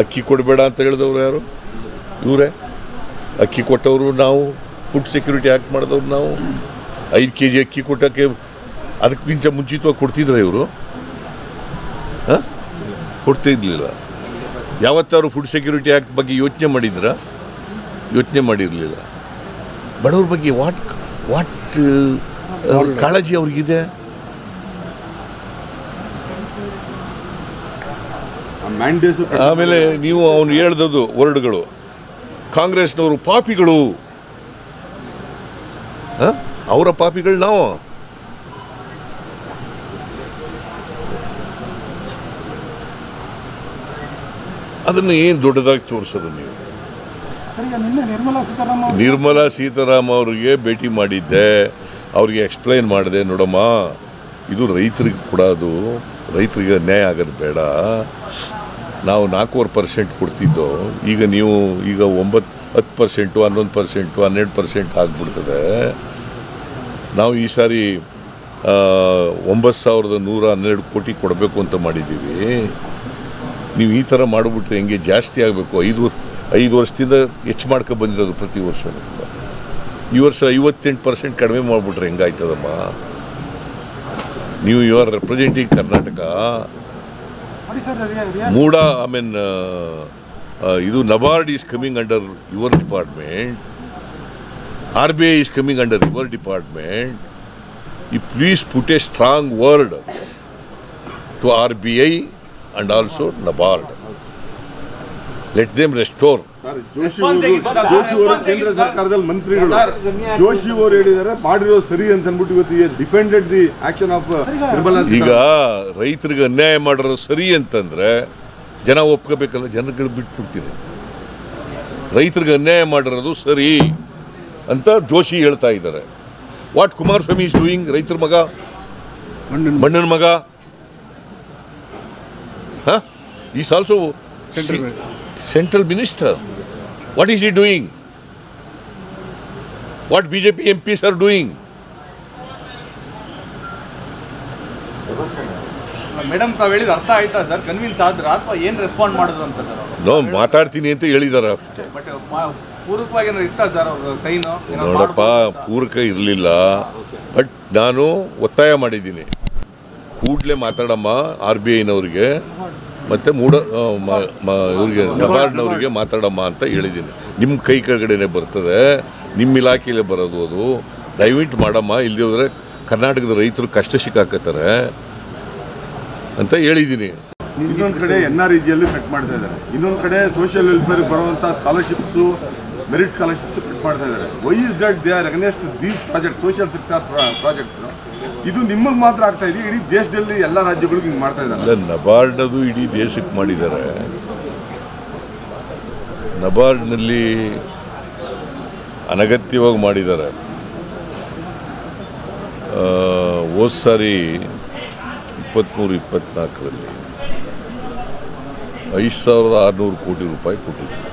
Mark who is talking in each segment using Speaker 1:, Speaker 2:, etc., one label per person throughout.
Speaker 1: ಅಕ್ಕಿ ಕೊಡಬೇಡ ಅಂತ ಹೇಳಿದವರು ಯಾರು? ಇವರೇ? ಅಕ್ಕಿ ಕೊಟ್ಟವರು ನಾವು ಫುಡ್ ಸೆಕ್ಯೂರಿಟಿ ಆ್ಯಕ್ಟ್ ಮಾಡಿದವ್ರು ನಾವು. ಐದು ಕೆ ಜಿ ಅಕ್ಕಿ ಕೊಟ್ಟಕ್ಕೆ ಅದಕ್ಕಿಂತ ಮುಂಚಿತವಾಗಿ ಕೊಡ್ತಿದ್ರೆ ಇವರು? ಹಾಂ? ಕೊಡ್ತಿರ್ಲಿಲ್ಲ ಯಾವತ್ತಾರು ಫುಡ್ ಸೆಕ್ಯೂರಿಟಿ ಆ್ಯಕ್ಟ್ ಬಗ್ಗೆ ಯೋಚನೆ ಮಾಡಿದ್ರ? ಯೋಚನೆ ಮಾಡಿರಲಿಲ್ಲ. ಬಡವ್ರ ಬಗ್ಗೆ ವಾಟ್ ವಾಟ್ ಕಾಳಜಿ ಅವ್ರಿಗಿದೆ? ಆಮೇಲೆ ನೀವು ಅವನು ಹೇಳ್ದದ್ದು ವರ್ಡ್ಗಳು. ಕಾಂಗ್ರೆಸ್ನವರು ಪಾಪಿಗಳು? ಅವರ ಪಾಪಿಗಳು ನಾವು. ಅದನ್ನು ಏನು ದೊಡ್ಡದಾಗಿ ತೋರಿಸೋದು ನೀವು?
Speaker 2: ನಿರ್ಮಲಾ
Speaker 1: ಸೀತಾರಾಮ್ ಅವರಿಗೆ ಭೇಟಿ ಮಾಡಿದ್ದೆ. ಅವ್ರಿಗೆ ಎಕ್ಸ್ಪ್ಲೈನ್ ಮಾಡಿದೆ ನೋಡಮ್ಮ ಇದು ರೈತರಿಗೆ ಕೊಡೋದು ರೈತರಿಗೆ ಅನ್ಯಾಯ ಆಗೋದು ಬೇಡ. ನಾವು ನಾಲ್ಕೂವರೆ ಪರ್ಸೆಂಟ್ ಕೊಡ್ತಿದ್ದೋ, ಈಗ ನೀವು, ಈಗ ಒಂಬತ್ತು ಹತ್ತು ಪರ್ಸೆಂಟು ಹನ್ನೊಂದು ಪರ್ಸೆಂಟು ಹನ್ನೆರಡು ಪರ್ಸೆಂಟ್ ಆಗಿಬಿಡ್ತದೆ. ನಾವು ಈ ಸಾರಿ ಒಂಬತ್ತು ಸಾವಿರದ ನೂರ ಹನ್ನೆರಡು ಕೋಟಿ ಕೊಡಬೇಕು ಅಂತ ಮಾಡಿದ್ದೀವಿ. ನೀವು ಈ ಥರ ಮಾಡಿಬಿಟ್ರೆ ಹೆಂಗೆ ಜಾಸ್ತಿ ಆಗಬೇಕು? ಐದು ವರ್ಷ, ಐದು ವರ್ಷದಿಂದ ಹೆಚ್ಚು ಮಾಡ್ಕೊ ಬಂದಿರೋದು ಪ್ರತಿ ವರ್ಷ ಈ ವರ್ಷ ಐವತ್ತೆಂಟು ಪರ್ಸೆಂಟ್ ಕಡಿಮೆ ಮಾಡಿಬಿಟ್ರೆ ಹೆಂಗಾಯ್ತದಮ್ಮ? ನೀವು ಯು ಆರ್ ರೆಪ್ರೆಸೆಂಟಿಂಗ್ ಕರ್ನಾಟಕ. ಮೂಡ ಐ ಮೀನ್ ಇದು NABARD is coming under your department R B I is coming under your department ಈ please put a strong word to R B I and also NABARD let them restore
Speaker 3: Joshi ಅವರು ಜೋಶಿ ಅವರು ಕೇಂದ್ರ ಸರ್ಕಾರದಲ್ಲಿ ಮಂತ್ರಿಗಳು. ಜೋಶಿ ಅವರು ಹೇಳಿದ್ದಾರೆ ಮಾಡಿರೋ ಸರಿ ಅಂತ ಅಂದ್ಬಿಟ್ಟು ಇವತ್ತು depended the action of Nirmala
Speaker 1: ಈಗ. ರೈತರಿಗೆ ಅನ್ಯಾಯ ಮಾಡಿರೋ ಸರಿ ಅಂತಂದ್ರೆ ಜನ ಒಪ್ಕೋಬೇಕಲ್ಲ ಜನಗಳು ಬಿಟ್ಬಿಡ್ತೀನಿ. ರೈತರಿಗೆ ಅನ್ಯಾಯ ಮಾಡಿರೋದು ಸರಿ ಅಂತ ಜೋಶಿ ಹೇಳ್ತಾ ಇದ್ದಾರೆ. ವಾಟ್ ಕುಮಾರಸ್ವಾಮಿ ಇಸ್ ಡೂಯಿಂಗ್ ರೈತರ ಮಗ? ಮಣ್ಣನ ಮಗ. Is also central minister what is he doing what B J P doing? ಪಿಸ್ ಆರ್ ಡೂಯಿಂಗ್
Speaker 4: ಮೇಡಮ್ ತಾವ್ ಹೇಳಿದ ಅರ್ಥ ಆಯ್ತಾ ಸರ್? ಕನ್ವಿನ್ಸ್ ಆದ್ರ ಅಥವಾ ಏನ್ ರೆಸ್ಪಾಂಡ್ ಮಾಡಿದ್ರು ಅಂತ
Speaker 1: ನೋ ಮಾತಾಡ್ತೀನಿ ಅಂತ ಹೇಳಿದಾರ.
Speaker 4: ಬಟ್ ಪೂರ್ವಕವಾಗಿ ಏನಾದ್ರು ಇತ್ತ ಸರ್ ಅವ್ರ ಸೈನು?
Speaker 1: ನೋಡಪ್ಪ ಪೂರಕ ಇರಲಿಲ್ಲ. ಬಟ್ ನಾನು ಒತ್ತಾಯ ಮಾಡಿದ್ದೀನಿ. ಕೂಡಲೇ ಮಾತಾಡಮ್ಮ ಆರ್ ಬಿ ಐನವ್ರಿಗೆ ಮತ್ತು ಮೂಡ ಇವರಿಗೆ ನಬಾರ್ಡ್ನವರಿಗೆ ಮ- ಇವ್ರಿಗೆ ನಬಾರ್ಡ್ನವ್ರಿಗೆ ಮಾತಾಡಮ್ಮ ಅಂತ ಹೇಳಿದ್ದೀನಿ. ನಿಮ್ಮ ಕೈ ಕೆಳಗಡೆನೆ ಬರ್ತದೆ ನಿಮ್ಮ ಇಲಾಖೆಯಲ್ಲೇ ಬರೋದು ಅದು. ದಯವಿಟ್ಟು ಮಾಡಮ್ಮ ಇಲ್ಲದೆ ಹೋದರೆ ಕರ್ನಾಟಕದ ರೈತರು ಕಷ್ಟ ಸಿಕ್ಕಾಕತ್ತಾರೆ ಅಂತ ಹೇಳಿದ್ದೀನಿ.
Speaker 3: ಇನ್ನೊಂದು ಕಡೆ ಎನ್ ಆರ್ ಇಜಿಯಲ್ಲೂ ಕಟ್ ಮಾಡ್ತಾ ಇದ್ದಾರೆ. ಇನ್ನೊಂದು ಕಡೆ ಸೋಷಿಯಲ್ ವೆಲ್ಫೇರ್ ಬರುವಂಥ ಸ್ಕಾಲರ್ಶಿಪ್ಸ್ ಮೆರಿಟ್ ಸ್ಕಾಲರ್ಶಿಪ್ಸ್ ಕಟ್ ಮಾಡ್ತಾ ಇದ್ದಾರೆ. Why is that they are against these project social sector projects ಇದು ನಿಮಗೆ ಮಾತ್ರ ಆಗ್ತಾ ಇದೆ, ಇಡೀ ದೇಶದಲ್ಲಿ ಎಲ್ಲ ರಾಜ್ಯಗಳಿಗೂ ಹಿಂಗೆ ಮಾಡ್ತಾ ಇದ್ದಾರೆ.
Speaker 1: ಅಲ್ಲ ಅದು ಇಡೀ ದೇಶಕ್ಕೆ ಮಾಡಿದ್ದಾರೆ. ನಬಾರ್ಡ್ನಲ್ಲಿ ಅನಗತ್ಯವಾಗಿ ಮಾಡಿದ್ದಾರೆ. ಹೋದ್ ಸಾರಿ ಇಪ್ಪತ್ತ್ಮೂರು ಇಪ್ಪತ್ತ್ನಾಲ್ಕರಲ್ಲಿ ಐದು ಸಾವಿರದ ಆರುನೂರು ಕೋಟಿ ರೂಪಾಯಿ ಕೊಟ್ಟಿದ್ದರು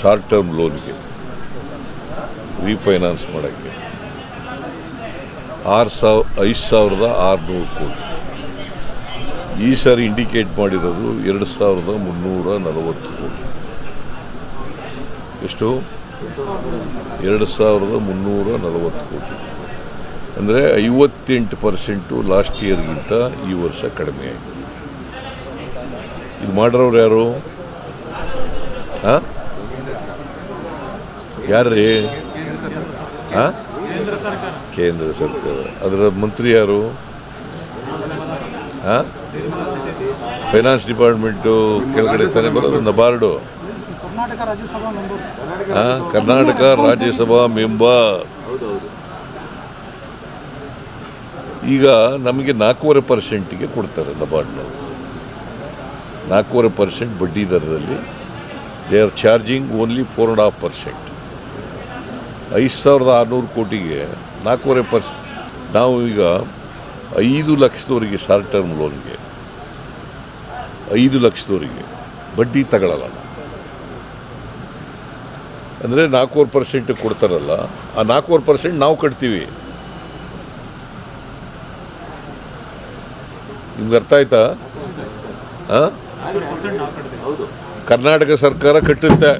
Speaker 1: ಶಾರ್ಟ್ ಟರ್ಮ್ ಲೋನ್ಗೆ ರೀಫೈನಾನ್ಸ್ ಮಾಡೋಕ್ಕೆ. ಆರು ಸಾವಿರ ಐದು ಸಾವಿರದ ಆರುನೂರು ಕೋಟಿ. ಈ ಸಾರಿ ಇಂಡಿಕೇಟ್ ಮಾಡಿರೋದು ಎರಡು ಸಾವಿರದ ಮುನ್ನೂರ ನಲವತ್ತು ಕೋಟಿ. ಎಷ್ಟು? ಎರಡು ಸಾವಿರದ ಮುನ್ನೂರ ನಲವತ್ತು ಕೋಟಿ. ಅಂದರೆ ಐವತ್ತೆಂಟು ಪರ್ಸೆಂಟು ಲಾಸ್ಟ್ ಇಯರ್ಗಿಂತ ಈ ವರ್ಷ ಕಡಿಮೆ ಆಯಿತು. ಇದು ಮಾಡಿರೋರು ಯಾರು? ಹಾಂ? ಯಾರ್ರೀ? ಹಾಂ? ಕೇಂದ್ರ ಸರ್ಕಾರ. ಅದರ ಮಂತ್ರಿ ಯಾರು? ಹಾಂ ಫೈನಾನ್ಸ್ ಡಿಪಾರ್ಟ್ಮೆಂಟು ಕೆಳಗಡೆ ತಾನೇ ಬರೋದು? ನಬಾರ್ಡು.
Speaker 2: ಕರ್ನಾಟಕ ರಾಜ್ಯಸಭಾ ಮೆಂಬರ್.
Speaker 1: ಹಾಂ ಕರ್ನಾಟಕ ರಾಜ್ಯಸಭಾ ಮೆಂಬರ್. ಈಗ ನಮಗೆ ನಾಲ್ಕೂವರೆ ಪರ್ಸೆಂಟಿಗೆ ಕೊಡ್ತಾರೆ ನಬಾರ್ಡ್ನವರು. ನಾಲ್ಕೂವರೆ ಪರ್ಸೆಂಟ್ ಬಡ್ಡಿ ದರದಲ್ಲಿ. They are charging only four and half percent ಐದು ಸಾವಿರದ ಆರುನೂರು ಕೋಟಿಗೆ ನಾಲ್ಕೂವರೆ ಪರ್ಸ್ ನಾವು ಈಗ ಐದು ಲಕ್ಷದವರಿಗೆ ಶಾರ್ಟ್ ಟರ್ಮ್ ಲೋನ್ಗೆ ಐದು ಲಕ್ಷದವರಿಗೆ ಬಡ್ಡಿ ತಗೊಳ್ಳಲ್ಲ. ಅಂದರೆ ನಾಲ್ಕೂವರೆ ಪರ್ಸೆಂಟ್ ಕೊಡ್ತಾರಲ್ಲ ಆ ನಾಲ್ಕೂವರೆ ಪರ್ಸೆಂಟ್ ನಾವು ಕಟ್ತೀವಿ. ನಿಮ್ಗೆ ಅರ್ಥ ಆಯ್ತಾ? ಹಾಂ ಕರ್ನಾಟಕ ಸರ್ಕಾರ ಕಟ್ಟುತ್ತೆ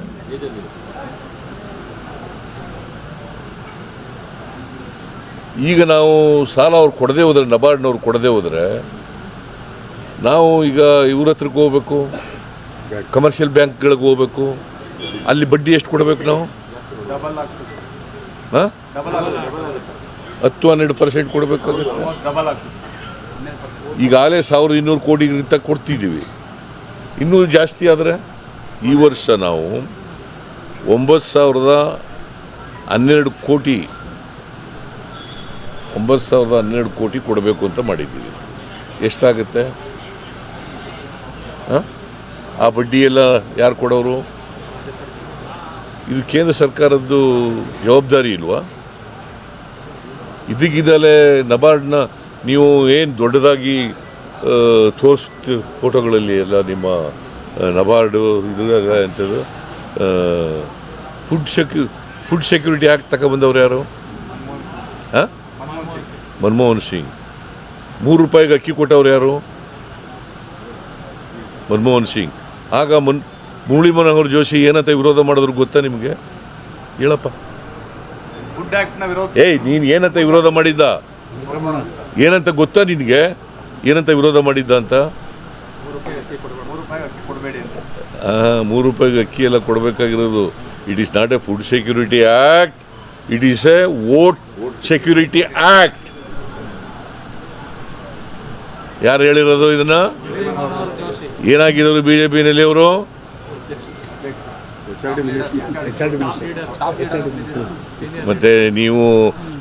Speaker 1: ಈಗ ನಾವು ಸಾಲ ಅವ್ರು ಕೊಡದೇ ಹೋದ್ರೆ, ನಬಾರ್ಡ್ನವ್ರು ಕೊಡದೇ ಹೋದರೆ, ನಾವು ಈಗ ಇವ್ರ ಹತ್ರಕ್ಕೆ ಹೋಗ್ಬೇಕು ಕಮರ್ಷಿಯಲ್ ಬ್ಯಾಂಕ್ಗಳಿಗೆ ಹೋಗ್ಬೇಕು, ಅಲ್ಲಿ ಬಡ್ಡಿ ಎಷ್ಟು ಕೊಡಬೇಕು ನಾವು? ಹಾಂ? ಹತ್ತು ಹನ್ನೆರಡು ಪರ್ಸೆಂಟ್ ಕೊಡಬೇಕಾಗುತ್ತೆ ಈಗಾಗಲೇ ಸಾವಿರದ ಇನ್ನೂರು ಕೋಟಿಗಿಂತ ಕೊಡ್ತಿದ್ದೀವಿ. ಇನ್ನೂ ಜಾಸ್ತಿ ಆದರೆ, ಈ ವರ್ಷ ನಾವು ಒಂಬತ್ತು ಸಾವಿರದ ಹನ್ನೆರಡು ಕೋಟಿ ಒಂಬತ್ತು ಸಾವಿರದ ಹನ್ನೆರಡು ಕೋಟಿ ಕೊಡಬೇಕು ಅಂತ ಮಾಡಿದ್ದೀವಿ. ಎಷ್ಟಾಗುತ್ತೆ? ಆ ಬಡ್ಡಿ ಎಲ್ಲ ಯಾರು ಕೊಡೋರು? ಇದು ಕೇಂದ್ರ ಸರ್ಕಾರದ್ದು ಜವಾಬ್ದಾರಿ ಇಲ್ವಾ? ಇದಕ್ಕಿದ್ದಲೇ ನಬಾರ್ಡ್ನ ನೀವು ಏನು ದೊಡ್ಡದಾಗಿ ತೋರಿಸ್ತ, ಫೋಟೋಗಳಲ್ಲಿ ಎಲ್ಲ ನಿಮ್ಮ ನಬಾರ್ಡು ಇದು ಎಂಥದ್ದು ಫುಡ್ ಸೆಕ್ಯೂ, ಫುಡ್ ಸೆಕ್ಯೂರಿಟಿ ಆ್ಯಕ್ಟ್ ತಗೊಬಂದವ್ರು ಯಾರು? ಹಾಂ? ಮನಮೋಹನ್ ಸಿಂಗ್. ಮೂರು ರೂಪಾಯಿಗೆ ಅಕ್ಕಿ ಕೊಟ್ಟವ್ರು ಯಾರು? ಮನಮೋಹನ್ ಸಿಂಗ್. ಆಗ ಮನ್ ಮುರಳಿ ಮನೋಹರ್ ಜೋಶಿ ಏನಂತ ವಿರೋಧ ಮಾಡಿದ್ರು ಗೊತ್ತಾ ನಿಮಗೆ? ಹೇಳಪ್ಪ. ಏಯ್ ನೀನು ಏನಂತ ವಿರೋಧ ಮಾಡಿದ್ದ? ಏನಂತ ಗೊತ್ತಾ ನಿನಗೆ? ಏನಂತ ವಿರೋಧ ಮಾಡಿದ್ದ ಅಂತ?
Speaker 4: ಮೂರು
Speaker 1: ರೂಪಾಯಿಗೆ ಅಕ್ಕಿ ಎಲ್ಲ ಕೊಡಬೇಕಾಗಿರೋದು. It is not a food security act it is a vote security act ಯಾರು ಹೇಳಿರೋದು ಇದನ್ನು? ಏನಾಗಿದ್ರು ಬಿ ಜೆ ಪಿನಲ್ಲಿ ಅವರು? ಮತ್ತೆ ನೀವು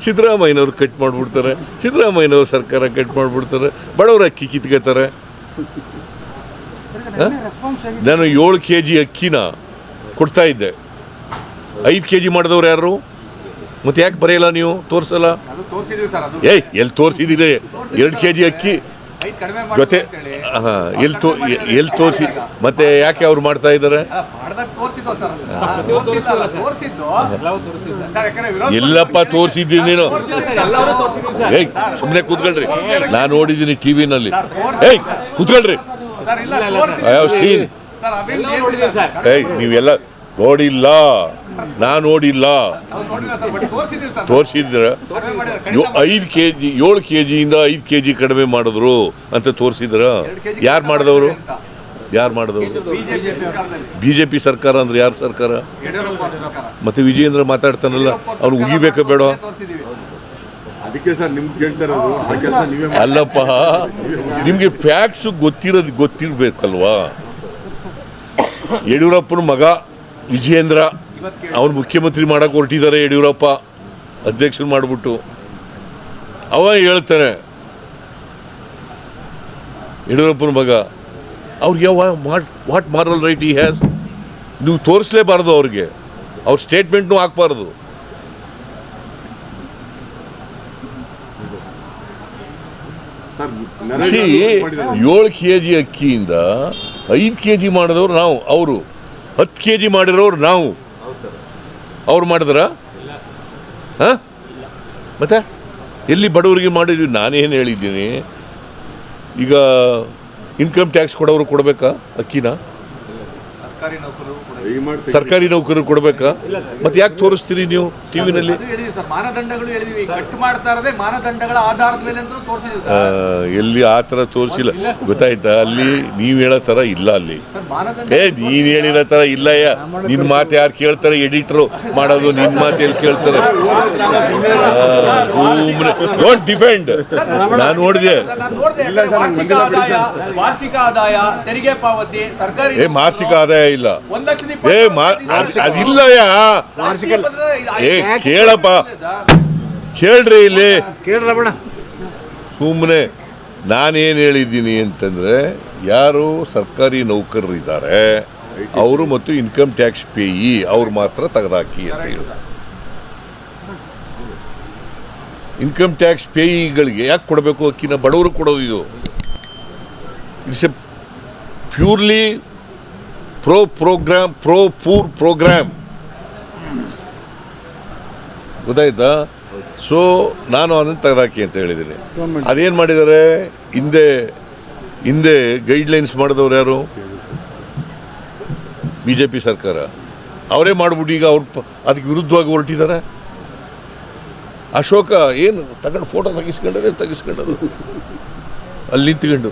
Speaker 1: ಸಿದ್ದರಾಮಯ್ಯನವ್ರು ಕಟ್ ಮಾಡಿಬಿಡ್ತಾರೆ. ಸಿದ್ದರಾಮಯ್ಯನವ್ರು ಸರ್ಕಾರ ಕಟ್ ಮಾಡಿಬಿಡ್ತಾರೆ. ಬಡವರ ಅಕ್ಕಿ ಕಿತ್ಕೋತಾರೆ. ನಾನು ಏಳು ಕೆ ಜಿ ಅಕ್ಕಿನ ಕೊಡ್ತಾ ಇದ್ದೆ. ಐದು ಕೆ ಜಿ ಮಾಡಿದವ್ರು ಯಾರು? ಮತ್ತೆ ಯಾಕೆ ಬರೆಯಲ್ಲ ನೀವು? ತೋರಿಸಲ್ಲ? ಏಯ್, ಎಲ್ಲಿ ತೋರಿಸಿದ್ದೀರಿ? ಎರಡು ಕೆ ಜಿ ಅಕ್ಕಿ. ಜೊತೆ ಹಾಂ ಎಲ್ಲಿ ತೋ ಎಲ್ಲಿ ತೋರಿಸಿ ಮತ್ತೆ ಯಾಕೆ ಅವ್ರು ಮಾಡ್ತಾ ಇದ್ದಾರೆ ಎಲ್ಲಪ್ಪ ತೋರಿಸಿದ್ದೀನಿ ನೀನು? ಏಯ್ ಸುಮ್ಮನೆ ಕೂತ್ಕೊಳ್ರಿ. ನಾನು ನೋಡಿದ್ದೀನಿ ಟಿ ವಿನಲ್ಲಿ. ಏಯ್ ಕೂತ್ಕೊಳ್ರಿ.
Speaker 4: ಸರ್ ಇಲ್ಲ
Speaker 1: ಐ ಹ್ಯಾವ್ ಸೀನ್.
Speaker 4: ಸರ್ ಅಭಿವೃದ್ಧಿ ಏನು ನೋಡಿಲ್ಲ ಸರ್.
Speaker 1: ಏಯ್ ನೀವೆಲ್ಲ ನೋಡಿಲ್ಲ ನಾನು ನೋಡಿಲ್ಲ. ತೋರಿಸಿದ್ರ ಐದು ಕೆ ಜಿ ಏಳು ಕೆ ಜಿಯಿಂದ ಐದು ಕೆ ಜಿ ಕಡಿಮೆ ಮಾಡಿದ್ರು ಅಂತ ತೋರಿಸಿದ್ರ ಯಾರು ಮಾಡಿದವರು? ಯಾರು ಮಾಡಿದವರು?
Speaker 4: ಬಿಜೆಪಿ
Speaker 1: ಬಿ ಜೆ ಪಿ ಸರ್ಕಾರ ಅಂದ್ರೆ ಯಾರು ಸರ್ಕಾರ? ಮತ್ತೆ ವಿಜಯೇಂದ್ರ ಮಾತಾಡ್ತಾನಲ್ಲ ಅವ್ರು ಉಗಿಬೇಕ ಬೇಡ?
Speaker 3: ಅದಕ್ಕೆ ಸರ್ ನಿಮ್ಗೆ.
Speaker 1: ಅಲ್ಲಪ್ಪ ನಿಮಗೆ ಫ್ಯಾಕ್ಟ್ಸ್ ಗೊತ್ತಿರೋದು ಗೊತ್ತಿರ್ಬೇಕಲ್ವಾ? ಯಡಿಯೂರಪ್ಪನ ಮಗ ವಿಜಯೇಂದ್ರ ಅವನು ಮುಖ್ಯಮಂತ್ರಿ ಮಾಡೋಕೆ ಹೊರಟಿದ್ದಾರೆ ಯಡಿಯೂರಪ್ಪ ಅಧ್ಯಕ್ಷರು ಮಾಡಿಬಿಟ್ಟು. ಅವ ಹೇಳ್ತಾನೆ ಯಡಿಯೂರಪ್ಪನ ಮಗ ಅವ್ರಿಗೆ ಯಾವ what what moral right he has ನೀವು ತೋರಿಸ್ಲೇಬಾರ್ದು ಅವ್ರಿಗೆ. ಅವ್ರ ಸ್ಟೇಟ್ಮೆಂಟ್ನು ಹಾಕ್ಬಾರ್ದು. ಏಳು ಕೆ ಜಿ ಅಕ್ಕಿಯಿಂದ ಐದು ಕೆ ಜಿ ಮಾಡಿದವರು ನಾವು ಅವರು. ಹತ್ತು ಕೆ ಜಿ ಮಾಡಿರೋರು ನಾವು. ಅವ್ರು ಮಾಡಿದ್ರ? ಹಾಂ? ಮತ್ತೆ? ಎಲ್ಲಿ ಬಡವರಿಗೆ ಮಾಡಿದ್ವಿ, ನಾನೇನು ಹೇಳಿದ್ದೀನಿ? ಈಗ ಇನ್ಕಮ್ ಟ್ಯಾಕ್ಸ್ ಕೊಡೋರು ಕೊಡಬೇಕಾ ಅಕ್ಕಿನ?
Speaker 4: ಸರ್ಕಾರಿ ನೌಕರರು
Speaker 1: ಸರ್ಕಾರಿ ನೌಕರರು ಕೊಡಬೇಕಾ? ಮತ್ತೆ ಯಾಕೆ ತೋರಿಸ್ತೀರಿ ನೀವು
Speaker 4: ಟಿವಿನಲ್ಲಿ ಸರ್ ಮಾನದಂಡಗಳು ಹೇಳಿದ್ವಿ. ಕಟ್ ಮಾಡ್ತಾ ಮಾನದಂಡಗಳ ಆಧಾರದ ಮೇಲೆ ಅಂತ ತೋರಿಸಿದ್ವಿ ಸರ್.
Speaker 1: ಎಲ್ಲಿ ಆ ಥರ ತೋರಿಸಿಲ್ಲ. ಗೊತ್ತಾಯ್ತಾ? ಅಲ್ಲಿ ನೀವು ಹೇಳೋ ಥರ ಇಲ್ಲ ಅಲ್ಲಿ. ಏ ನೀನ್ ಹೇಳಿರೋ ಥರ ಇಲ್ಲಯ್ಯ ನಿನ್ನ ಮಾತು ಯಾರು ಕೇಳ್ತಾರೆ? ಎಡಿಟ್ರು ಮಾಡೋದು ನಿನ್ನ ಮಾತು ಎಲ್ಲಿ ಕೇಳ್ತಾರೆ? ಡೋಂಟ್ ಡಿಫೆಂಡ್ ನಾನು ನೋಡಿದೆ.
Speaker 4: ಸರ್,
Speaker 3: ಇಲ್ಲ ಸರ್,
Speaker 4: ವಾರ್ಷಿಕ ಆದಾಯ ವಾರ್ಷಿಕ ಆದಾಯ ತೆರಿಗೆ ಪಾವತಿ ಸರ್ಕಾರಿ
Speaker 1: ಏ ಮಾಸಿಕ ಆದಾಯ ಇಲ್ಲ. ಏ ಅದಿಲ್ಲಯ್ಯ. ಏ ಕೇಳಪ್ಪ. ಕೇಳ್ರಿ ಇಲ್ಲಿ. ಸುಮ್ಮನೆ ನಾನೇನು ಹೇಳಿದ್ದೀನಿ ಅಂತಂದರೆ ಯಾರು ಸರ್ಕಾರಿ ನೌಕರರಿದ್ದಾರೆ ಅವರು ಮತ್ತು ಇನ್ಕಮ್ ಟ್ಯಾಕ್ಸ್ ಪೇಯಿ ಅವ್ರು ಮಾತ್ರ ತೆಗೆದಾಕಿ ಅಂತ ಹೇಳಿದ ಇನ್ಕಮ್ ಟ್ಯಾಕ್ಸ್ ಪೇಯಿಗಳಿಗೆ ಯಾಕೆ ಕೊಡಬೇಕು ಅಕ್ಕಿನ? ಬಡವರು ಕೊಡೋದು ಇದು. It's a purely pro program pro poor program ಗೊತ್ತಾಯ್ತಾ? ಸೊ ನಾನು ಅದನ್ನು ತೆಗೆದಾಕಿ ಅಂತ ಹೇಳಿದ್ದೀನಿ ಅದೇನು ಮಾಡಿದ್ದಾರೆ? ಹಿಂದೆ ಹಿಂದೆ ಗೈಡ್ಲೈನ್ಸ್ ಮಾಡಿದವ್ರು ಯಾರು? ಬಿ ಜೆ ಪಿ ಸರ್ಕಾರ. ಅವರೇ ಮಾಡ್ಬಿಟ್ಟು ಈಗ ಅವ್ರು ಅದಕ್ಕೆ ವಿರುದ್ಧವಾಗಿ ಹೊರಟಿದ್ದಾರೆ ಅಶೋಕ ಏನು ತಗೊಂಡು ಫೋಟೋ ತೆಗಿಸ್ಕೊಂಡದೇ ತೆಗಿಸ್ಕೊಂಡದು. ಅಲ್ಲಿ ನಿಂತ್ಕೊಂಡು.